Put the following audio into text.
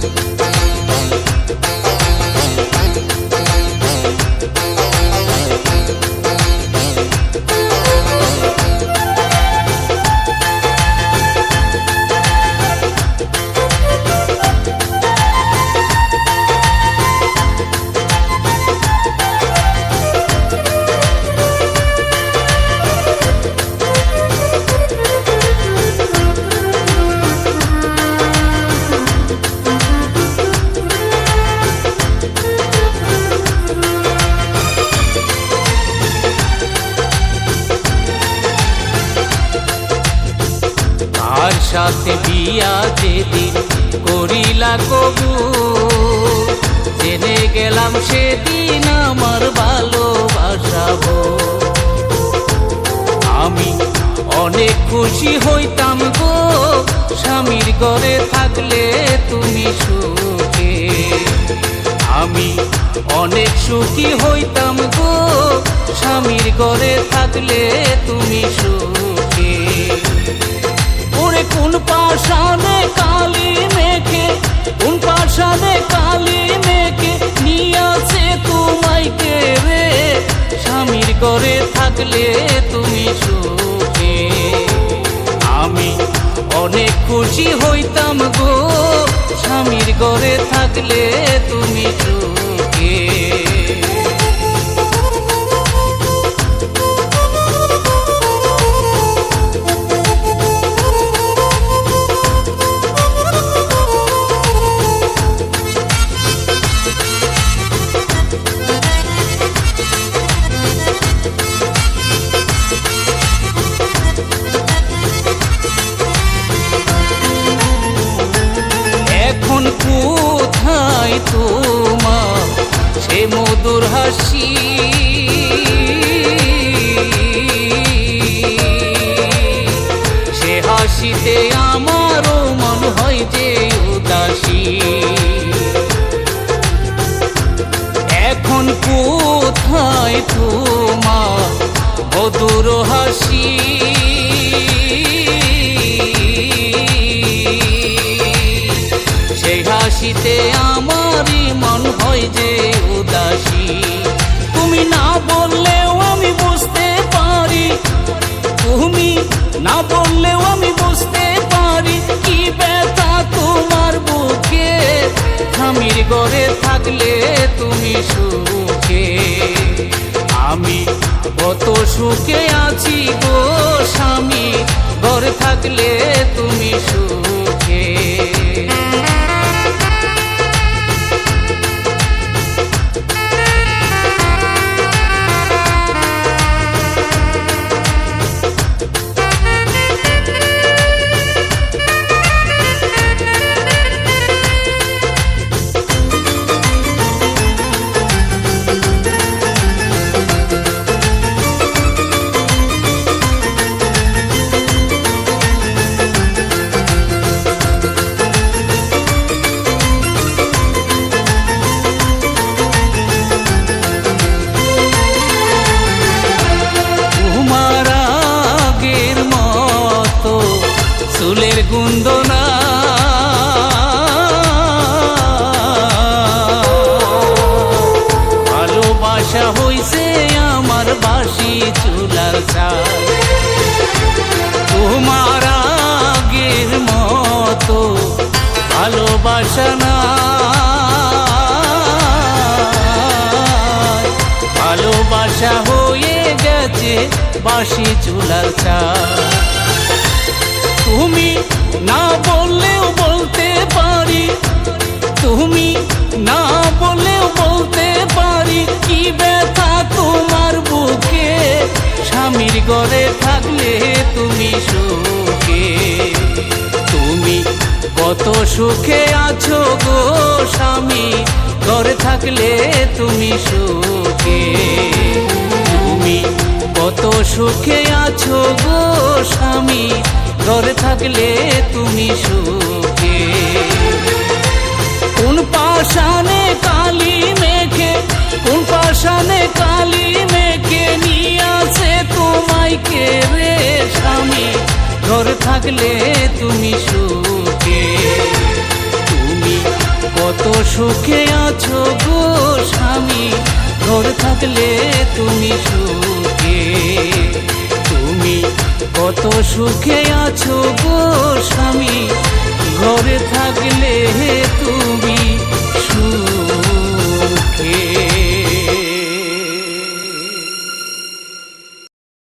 Bye. তার সাথে বিয়া যেদিন করিলা কবু, জেনে গেলাম সেদিন আমার ভালোবাসাবো আমি অনেক খুশি হইতাম গো, স্বামীর ঘরে থাকলে তুমি সুখে। আমি অনেক সুখী হইতাম গো, স্বামীর ঘরে থাকলে তুমি সুখে। ঘরে থাকলে তুমি সুখে। আমি অনেক খুশি হইতাম গো স্বামীর ঘরে থাকলে তুমি সুখে। কোথায় তোমার, সে মধুর হাসি। সে হাসিতে আমারও মন হয় যে উদাসী। এখন কোথায় তোমার আমারই মন হয় যে উদাসী। তুমি না বললেও আমি বুঝতে পারি। তুমি না বললেও আমি বুঝতে পারি কি ব্যথা তোমার বুকে। স্বামীর ঘরে থাকলে তুমি সুখে। আমি কত সুখে আছি গো স্বামী। ঘরে থাকলে তুমি সুখে চুলের গুন্দনা ভালোবাসা হইছে আমার বাসি চুলার চাল। তোমার আগের মতো ভালোবাসা না। ভালোবাসা হয়ে গেছে বাসি চুলার চা তুমি না বললেও বলতে পারি। তুমি না বললেও বলতে পারি। কি ব্যথা তোমার বুকে? স্বামীর ঘরে থাকলে তুমি সুখে। তুমি কত সুখে আছো গো স্বামী। ঘরে থাকলে তুমি সুখে। তুমি কত সুখে আছো গো স্বামী। ঘরে থাকলে তুমি সুখে। কোন পাশানে কালি মেখে, কোন পাশানে কালি মেখে নিয়ে আসে তোমায় কে রে স্বামী? ঘর থাকলে তুমি সুখে। তুমি কত সুখে আছো গো স্বামী? ঘর থাকলে কত সুখে আছো গো স্বামী।